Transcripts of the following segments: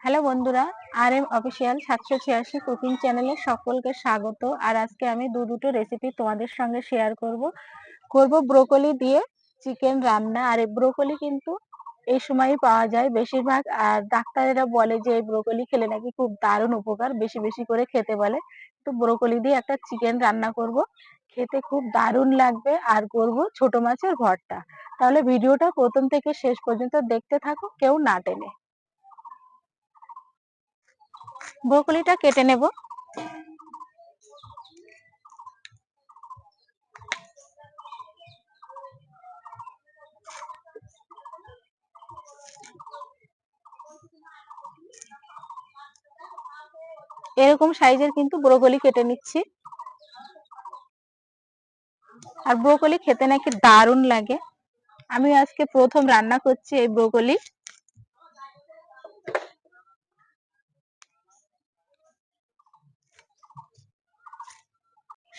Hello বন্ধুরা আর M official সাতশো ছিয়াশি কুকিং চ্যানেলে সকলকে স্বাগত। আর আজকে আমি দু দুটো রেসিপি তোমাদের সঙ্গে শেয়ার করব। করব ব্রোকলি দিয়ে চিকেন রান্না। আর এই ব্রোকলি কিন্তু এই সময়ই পাওয়া যায় বেশিরভাগ। আর ডাক্তারেরা বলে যে এই ব্রোকলি খেলে নাকি খুব দারুণ উপকার, বেশি বেশি করে খেতে বলে। তো ব্রোকলি দিয়ে একটা চিকেন রান্না করব। খেতে খুব দারুণ লাগবে। আর করব ছোট মাছের ভর্তা। তাহলে ভিডিওটা প্রথম থেকে শেষ পর্যন্ত দেখতে থাকো, কেউ না টেনে। ব্রোকলিটা কেটে নেব। এরকম সাইজের কিন্তু ব্রোকলি কেটে নিচ্ছি। আর ব্রোকলি খেতে নাকি দারুণ লাগে। আমি আজকে প্রথম রান্না করছি এই ব্রোকলি।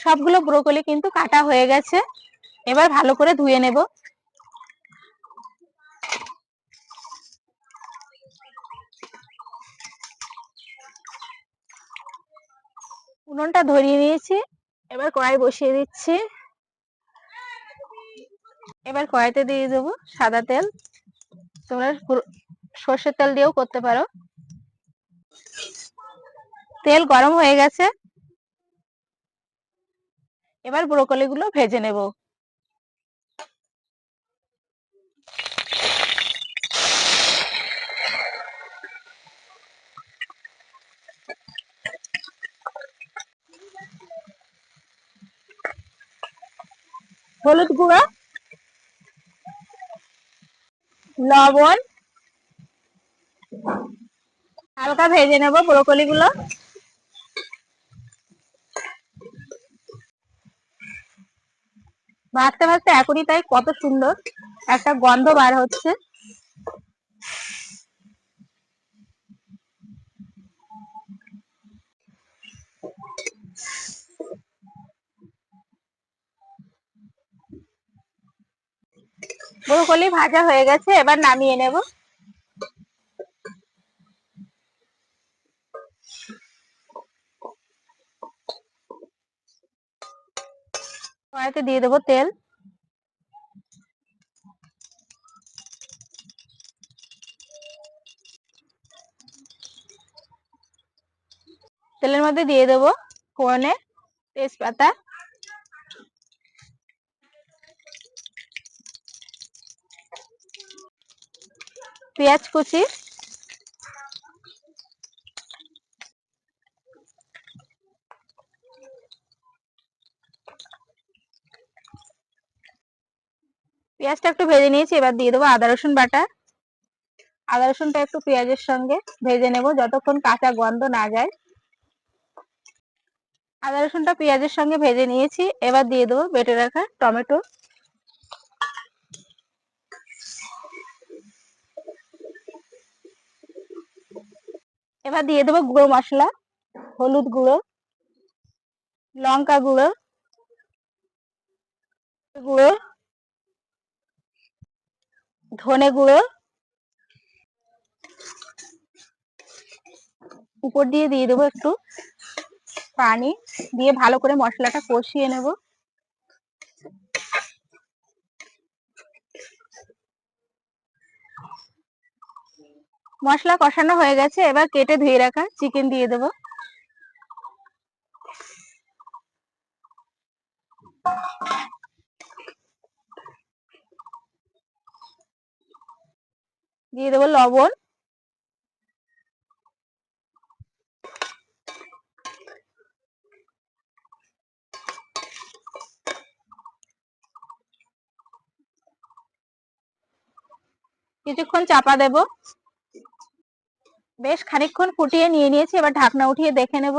সবগুলো ব্রোকলি কিন্তু কাটা হয়ে গেছে। এবার ভালো করে ধুয়ে নেব। উনুনটা ধরিয়ে নিয়েছি। এবার কড়াই বসিয়ে দিচ্ছি। এবার কড়াইতে দিয়ে দেবো সাদা তেল। তোমরা সর্ষের তেল দিয়েও করতে পারো। তেল গরম হয়ে গেছে। এবার ব্রোকলি গুলো ভেজে নেব। হলুদ গুঁড়া লবণ হালকা ভেজে নেব ব্রোকলি গুলো। ভাজতে ভাজতে এখনই তাই কত সুন্দর একটা গন্ধ বার হচ্ছে। ব্রোকলি ভাজা হয়ে গেছে, এবার নামিয়ে নেব। কড়াইতে দিয়ে দেবো তেল। তেলের মধ্যে দিয়ে দেবো ফোড়নে তেজপাতা। পেঁয়াজ কুচি। পেঁয়াজটা একটু ভেজে নিয়েছি, এবার দিয়ে দেবো আদা, রসুন বাটা। আদা, রসুনটা একটু পেঁয়াজের সঙ্গে ভেজে নেব, যতক্ষণ কাঁচা গন্ধ না যায়। আদা, রসুনটা পেঁয়াজের সঙ্গে ভেজে নিয়েছি, এবার দিয়ে দেবো বেটে রাখা টমেটো। এবার দিয়ে দেবো গুঁড়ো মশলা, হলুদ গুঁড়ো, লঙ্কা গুঁড়ো গুঁড়ো ধনে গুঁড়ো। উপর দিয়ে দিয়ে দেবো একটু পানি, দিয়ে ভালো করে মশলাটা কষিয়ে নেব। মশলা কষানো হয়ে গেছে, এবার কেটে ধুয়ে রাখা চিকেন দিয়ে দেবো। দিয়ে দেবো লবণ। কিছুক্ষণ চাপা দেব। বেশ খানিকক্ষণ ফুটিয়ে নিয়ে নিয়েছি, এবার ঢাকনা উঠিয়ে দেখে নেব।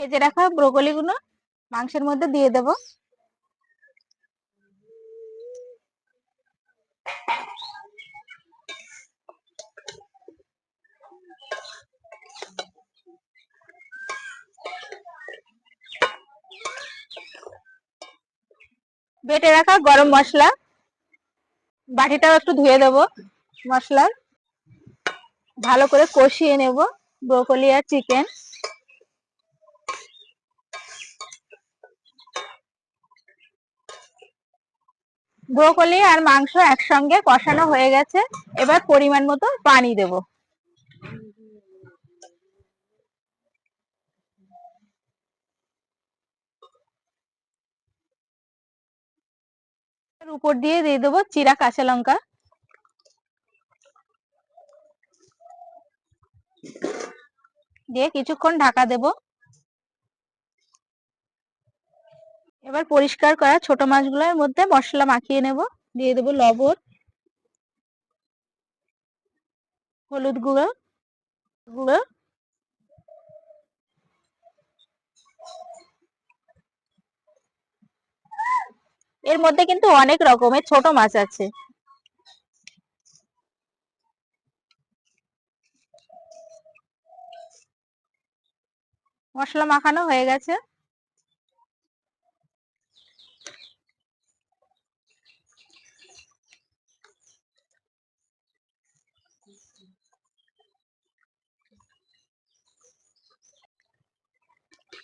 ভেজে রাখা ব্রোকলিগুলো মাংসের মধ্যে দিয়ে দেব। বেটে রাখা গরম মশলা। বাটিটাও একটু ধুয়ে দেব মশলার। ভালো করে কষিয়ে নেব ব্রোকলি আর চিকেন। ব্রোকলি আর মাংস একসঙ্গে কষানো হয়ে গেছে। এবার পরিমাণ মতো পানি দেব। উপর দিয়ে দিয়ে দেবো চিরা কাঁচা লঙ্কা। দিয়ে কিছুক্ষণ ঢাকা দেব। এবার পরিষ্কার করা ছোট মাছগুলোর মধ্যে মশলা মাখিয়ে নেব। দিয়ে দেবো লবণ, হলুদ গুঁড়ো গুঁড়ো, এর মধ্যে কিন্তু অনেক রকমের ছোট মাছ আছে। মশলা মাখানো হয়ে গেছে।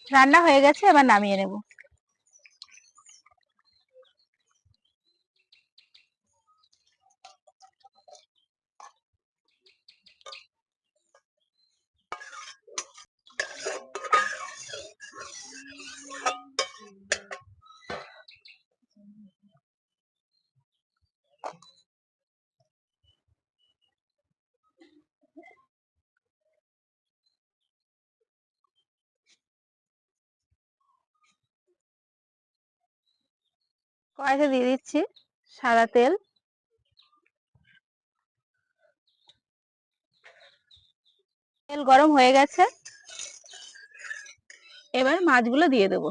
রান্না হয়ে গেছে এবার নামিয়ে নেব। কড়াইতে দিয়ে দিচ্ছি সাদা তেল। তেল গরম হয়ে গেছে। এবার মাছগুলো দিয়ে দেবো।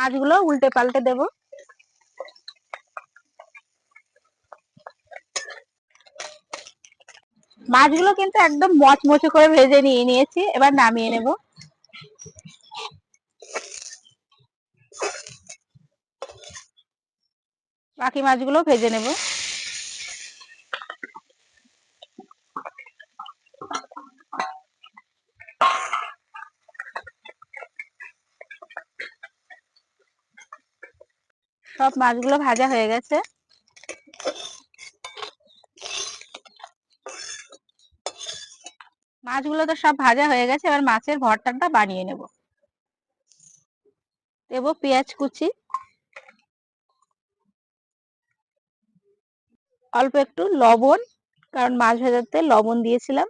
মাছগুলো উল্টে পাল্টে দেব। মাছগুলো কিন্তু একদম মচমচে করে ভেজে নিয়ে নিয়েছি, এবার নামিয়ে নেব। বাকি মাছগুলো ভেজে নেব। সব মাছগুলো ভাজা হয়ে গেছে। মাছগুলো তো সব ভাজা হয়ে গেছে, এবার মাছের ভর্তাটা বানিয়ে নেব। দেব পেঁয়াজ কুচি। অল্প একটু লবণ, কারণ মাছ ভেজাতে লবণ দিয়েছিলাম।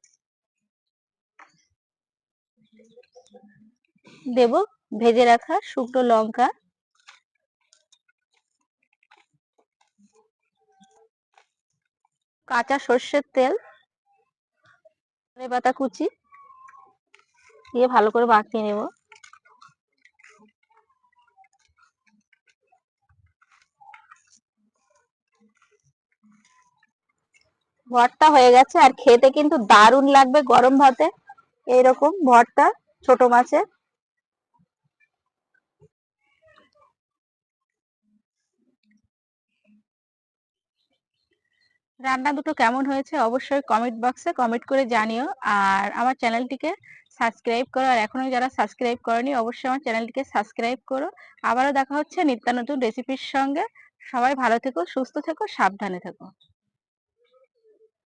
দেব ভেজে রাখা শুকনো লঙ্কা। কাঁচা সর্ষের তেল পাতা কুচি দিয়ে ভালো করে মাখিয়ে নেব। ভর্তা হয়ে গেছে, আর খেতে কিন্তু দারুণ লাগবে গরম ভাতে। এইরকম ভর্তা ছোট মাছের। রান্না দুটো কেমন হয়েছে অবশ্যই কমেন্ট বক্সে কমেন্ট করে জানিও। আর আমার চ্যানেলটিকে সাবস্ক্রাইব করো। আর এখনও যারা সাবস্ক্রাইব করনি, অবশ্যই আমার চ্যানেলটিকে সাবস্ক্রাইব করো। আবারও দেখা হচ্ছে নিত্য নতুন রেসিপির সঙ্গে। সবাই ভালো থেকো, সুস্থ থেকো, সাবধানে থেকো।